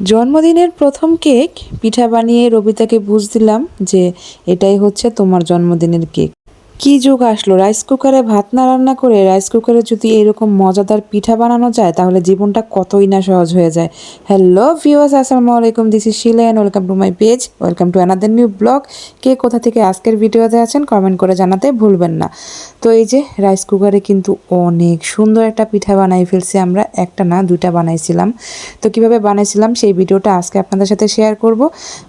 জন্মদিনের প্রথম কেক পিঠা বানিয়ে রবিতাকে বুঝ দিলাম যে এটাই হচ্ছে তোমার জন্মদিনের কেক। কি যুগ আসলো? রাইস কুকারে ভাত না রান্না করে রাইস কুকারে যদি এরকম মজাদার পিঠা বানানো যায়, তাহলে জীবনটা কতই না সহজ হয়ে যায়। হ্যালো ভিউয়ার্স আসসালামু আলাইকুম this is Shila and welcome to my page welcome to another new blog কে কোথা থেকে আজকের ভিডিওতে আছেন কমেন্ট করে জানাতে ভুলবেন না। তো এই যে রাইস কুকারে কিন্তু অনেক সুন্দর একটা পিঠা বানাই ফেলছি আমরা, একটা না, দুইটা বানাইছিলাম। তো কীভাবে বানাইছিলাম, সেই ভিডিওটা আজকে আপনাদের সাথে শেয়ার করব।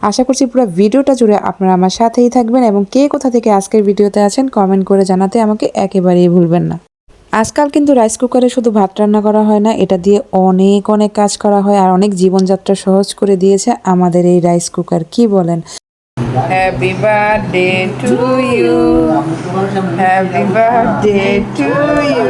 আশা করছি পুরো ভিডিওটা জুড়ে আপনারা আমার সাথেই থাকবেন এবং কে কোথা থেকে আজকের ভিডিওতে আছেন কমেন্ট করে জানাতে আমাকে একেবারেই ভুলবেন না আজকাল কিন্তু রাইস কুকারে শুধু ভাত রান্না করা হয় না এটা দিয়ে অনেক অনেক কাজ করা হয় আর অনেক জীবনযাত্রা সহজ করে দিয়েছে আমাদের এই রাইস কুকার কি বলেন Happy birthday to you. Happy birthday to you.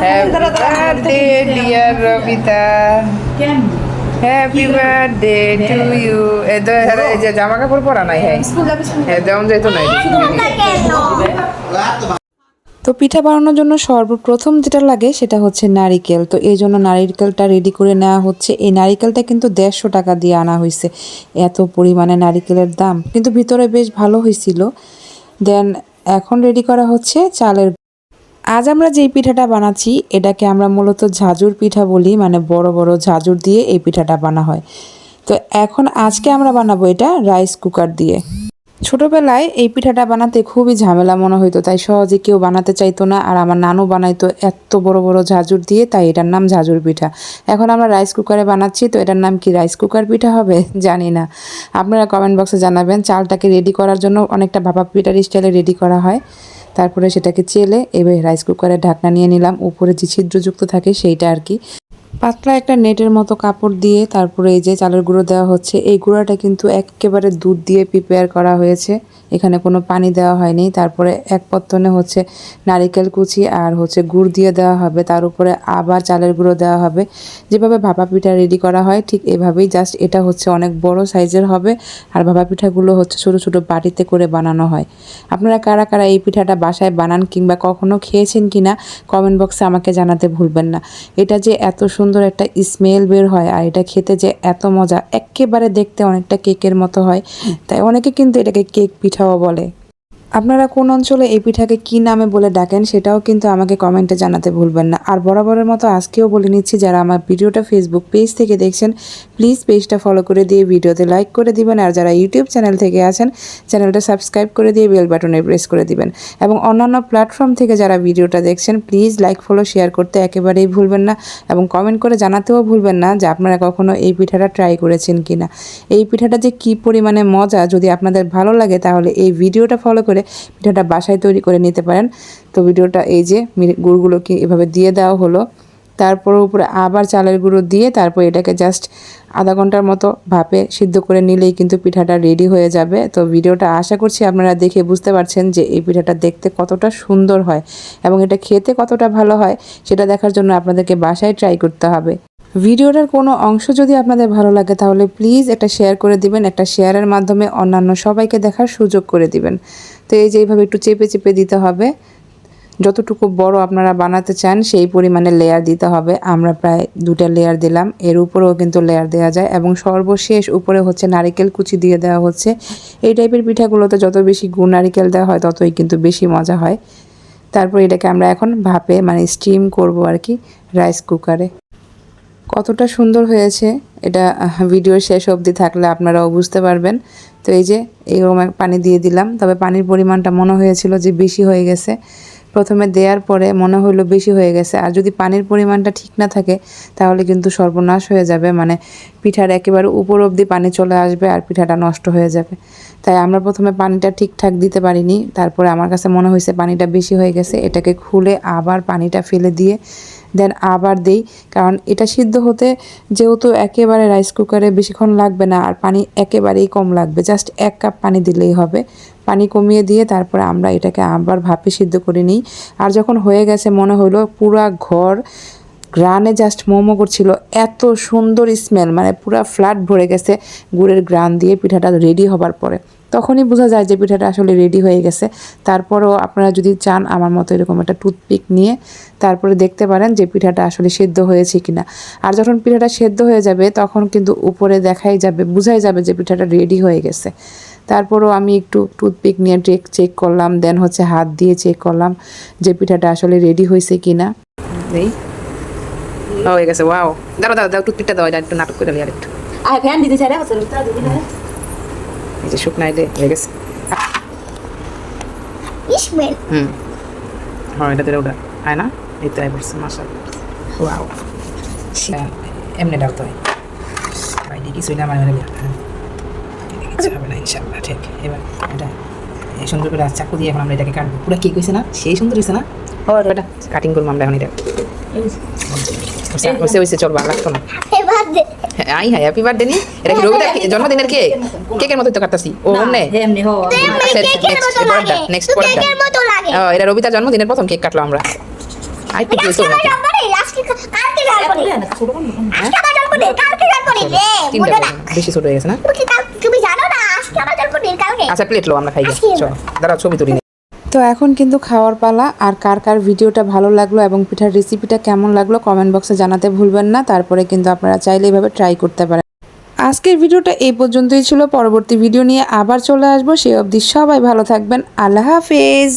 Happy birthday, dear Robita. Happy birthday to you. এ তো হ্যাঁ যে জামা কাপড় পরা নাই হ্যাঁ। হ্যাঁ যেহেতু নাই। তো পিঠা বানানোর জন্য সর্বপ্রথম যেটা লাগে সেটা হচ্ছে নারিকেল। তো এই জন্য নারিকেলটা রেডি করে নেওয়া হচ্ছে। এই নারিকেলটা কিন্তু দেড়শো টাকা দিয়ে আনা হয়েছে এত পরিমাণে নারিকেলের দাম। কিন্তু ভিতরে বেশ ভালো হয়েছিল দেন এখন রেডি করা হচ্ছে চালের আজ আমরা যেই পিঠাটা বানাচ্ছি, এটাকে আমরা মূলত ঝাজুর পিঠা বলি মানে বড় বড় ঝাজুর দিয়ে এই পিঠাটা বানা হয়। তো এখন আজকে আমরা বানাবো এটা রাইস কুকার দিয়ে। ছোটবেলায় এই পিঠাটা বানাতে খুবই ঝামেলা মনে হইতো, তাই সহজে কেউ বানাতে চাইতো না, আর আমার নানু বানাইতো এত বড় বড় ঝাজুর দিয়ে, তাই এটার নাম ঝাজুর পিঠা। এখন আমরা রাইস কুকারে বানাচ্ছি, তো এটার নাম কি রাইস কুকার পিঠা হবে? জানি না। আপনারা কমেন্ট বক্সে জানাবেন। চালটাকে রেডি করার জন্য অনেকটা ভাপা পিঠার স্টাইলে রেডি করা হয়। তারপরে সেটাকে চেলে এবার রাইস কুকারের ঢাকনা নিয়ে নিলাম। উপরে যে ছিদ্রযুক্ত থাকে সেইটা আর কি। পাতলা একটা নেটের মতো কাপড় দিয়ে তারপরে এই যে চালের গুঁড়ো দেওয়া হচ্ছে, এই গুঁড়োটা কিন্তু একেবারে দুধ দিয়ে প্রিপেয়ার করা হয়েছে। এখানে কোনো পানি দেওয়া হয়নি। তারপরে এক পত্তনে হচ্ছে নারিকেল কুচি আর হচ্ছে গুড় দিয়ে দেওয়া হবে। তার উপরে আবার চালের গুঁড়ো দেওয়া হবে। যেভাবে ভাপা পিঠা রেডি করা হয়, ঠিক এভাবেই জাস্ট এটা হচ্ছে অনেক বড় সাইজের হবে। আর ভাপা পিঠাগুলো হচ্ছে ছোটো ছোটো বাটিতে করে বানানো হয়। আপনারা কারা কারা এই পিঠাটা বাসায় বানান কিংবা কখনো খেয়েছেন কিনা কমেন্ট বক্সে আমাকে জানাতে ভুলবেন না। এটা যে এত সুন্দর একটা স্মেল বের হয় আর এটা খেতে যে এত মজা। একেবারে দেখতে অনেকটা কেকের মতো হয়। তাই অনেকে কিন্তু এটাকে কেক পিঠাও বলে। আপনারা কোন অঞ্চলে এই পিঠাকে কি নামে বলে ডাকেন সেটাও কিন্তু আমাকে কমেন্টে জানাতে ভুলবেন না। আর বরাবরের মতো আজকেও বলে নিচ্ছি, যারা আমার ভিডিওটা ফেসবুক পেজ থেকে দেখছেন প্লিজ পেজটা ফলো করে দিয়ে ভিডিওতে লাইক করে দিবেন। আর যারা ইউটিউব চ্যানেল থেকে আছেন চ্যানেলটা সাবস্ক্রাইব করে দিয়ে বেল বাটনে প্রেস করে দিবেন। এবং অন্যান্য প্ল্যাটফর্ম থেকে যারা ভিডিওটা দেখছেন প্লিজ লাইক ফলো শেয়ার করতে একেবারেই ভুলবেন না। এবং কমেন্ট করে জানাতেও ভুলবেন না যে আপনারা কখনো এই পিঠাটা ট্রাই করেছেন কিনা। এই পিঠাটা যে কি পরিমাণে মজা, যদি আপনাদের ভালো লাগে তাহলে এই ভিডিওটা ফলো করে পিঠাটা বাসায় তৈরি করে নিতে পারেন। তো ভিডিওটা এই যে গুড়গুলোকে এভাবে দিয়ে দেওয়া হলো। তারপর উপরে আবার চালের গুঁড়ো দিয়ে তারপর এটাকে জাস্ট আধা ঘণ্টার মতো ভাপে সিদ্ধ করে নিলেই কিন্তু পিঠাটা রেডি হয়ে যাবে। তো ভিডিওটা আশা করছি আপনারা দেখে বুঝতে পারছেন যে এই পিঠাটা দেখতে কতটা সুন্দর হয় এবং এটা খেতে কতটা ভালো হয়, সেটা দেখার জন্য আপনাদেরকে বাসায় ট্রাই করতে হবে। ভিডিওটার কোনো অংশ যদি আপনাদের ভালো লাগে, তাহলে প্লিজ একটা শেয়ার করে দিবেন, একটা শেয়ারের মাধ্যমে অন্যান্য সবাইকে দেখার সুযোগ করে দিবেন। তো এই যে এইভাবে একটু চেপে চেপে দিতে হবে। যতটুকু বড় আপনারা বানাতে চান, সেই পরিমাণে লেয়ার দিতে হবে। আমরা প্রায় দুটা লেয়ার দিলাম। এর উপরেও কিন্তু লেয়ার দেওয়া যায় এবং সর্বশেষ উপরে হচ্ছে নারিকেল কুচি দিয়ে দেওয়া হচ্ছে। এই টাইপের পিঠাগুলোতে যত বেশি গুড় নারিকেল দেওয়া হয়, ততই কিন্তু বেশি মজা হয়। তারপর এটাকে আমরা এখন ভাপে মানে স্টিম করব আর কি রাইস কুকারে কতটা সুন্দর হয়েছে, এটা ভিডিওর শেষ অবধি থাকলে আপনারাও বুঝতে পারবেন। তো এই যে এইরকম পানি দিয়ে দিলাম, তবে পানির পরিমাণটা মনে হয়েছিল যে বেশি হয়ে গেছে। প্রথমে দেওয়ার পরে মনে হলো বেশি হয়ে গেছে। আর যদি পানির পরিমাণটা ঠিক না থাকে, তাহলে কিন্তু সর্বনাশ হয়ে যাবে। মানে পিঠার একেবারে উপর অবধি পানি চলে আসবে আর পিঠাটা নষ্ট হয়ে যাবে। তাই আমরা প্রথমে পানিটা ঠিকঠাক দিতে পারিনি। তারপরে আমার কাছে মনে হয়েছে পানিটা বেশি হয়ে গেছে, এটাকে খুলে আবার পানিটা ফেলে দিয়ে দেন আবার দেই। কারণ এটা সিদ্ধ হতে যেহেতু একেবারে রাইস কুকারে বেশিক্ষণ লাগবে না, আর পানি একেবারেই কম লাগবে। জাস্ট এক কাপ পানি দিলেই হবে। পানি কমিয়ে দিয়ে তারপরে আমরা এটাকে আবার ভাপে সিদ্ধ করে নিই। আর যখন হয়ে গেছে মনে হলো পুরা ঘর গ্রানে জাস্ট মোমো করছিল, এত সুন্দর স্মেল মানে পুরা ফ্ল্যাট ভরে গেছে গুড়ের গ্রান দিয়ে পিঠাটা রেডি হবার পরে। তখনই বোঝা যায় যে পিঠাটা আসলে রেডি হয়ে গেছে। তারপরও আপনারা যদি চান আমার মতো এরকম একটা টুথপিক নিয়ে, তারপরে দেখতে পারেন যে পিঠাটা আসলে সেদ্ধ হয়েছে কিনা। আর যখন পিঠাটা সেদ্ধ হয়ে যাবে, তখন কিন্তু উপরে দেখাই যাবে, বোঝাই যাবে যে পিঠাটা রেডি হয়ে গেছে। তারপরও আমি একটু টুথপিক নিয়ে চেক চেক করলাম দেন হচ্ছে হাত দিয়ে চেক করলাম যে পিঠাটা আসলে রেডি হয়েছে কিনা। এই। ও, হয়ে গেছে ওয়াও দাঁড়া দাঁড়া দাও টুথপিকটা দাও একটু নাটক করে আর একটু আর ফ্যান দিতে চাই না? এই যে শুকনা এলে হয়ে গেছে। ইসমেল হুম। হ্যাঁ এটা দিলে ওটা হয় না? এই তো মাসা ওয়াও এমনি ডাল তো বাইরে কিছুই না মানে মানে কিছু হবে না ইনশাল্লাহ ঠিক এবার এটা এই সুন্দর করে চাকু দিয়ে এখন আমরা এটাকে কাটবো। পুরো কেক হয়েছে না? সেই সুন্দর হয়েছে না? এটা কাটিং করব আমরা এখন এটা। হয়েছে হয়েছে চল ভালো লাগতো না। হ্যাঁ, আই হ্যাঁ হ্যাপি বার্থডে নি? এটা কি রবিদার জন্মদিনের কেক কেকের মতো তো কাটতাছি। ও অমনে? এমনি হো আচ্ছা, কেকের মতো লাগে। ও এটা রবিতার জন্মদিনের প্রথম কেক কাটলো আমরা। আই জন্মদিন আজকে কালকে কালকে জন্মদিন। রে তিনটা বলো না। বেশি ছোট হয়ে গেছে না? তুমি কি কাল- তুমি জানো না আজকে আমার জন্মদিন কালকে আচ্ছা প্লেট লো আমরা খাই। চলো। দাঁড়াও ছবি তুলি তো এখন কিন্তু খাওয়ার পালা আর কার কার ভিডিওটা ভালো লাগল এবং পিঠার রেসিপিটা কেমন লাগল কমেন্ট বক্সে জানাতে ভুলবেন না তারপরে কিন্তু আপনারা চাইলে এভাবে ট্রাই করতে পারেন। আজকের ভিডিওটা এই পর্যন্তই ছিল পরবর্তী ভিডিও নিয়ে আবার চলে আসব সে অবধি সবাই ভালো থাকবেন আল্লাহ হাফেজ!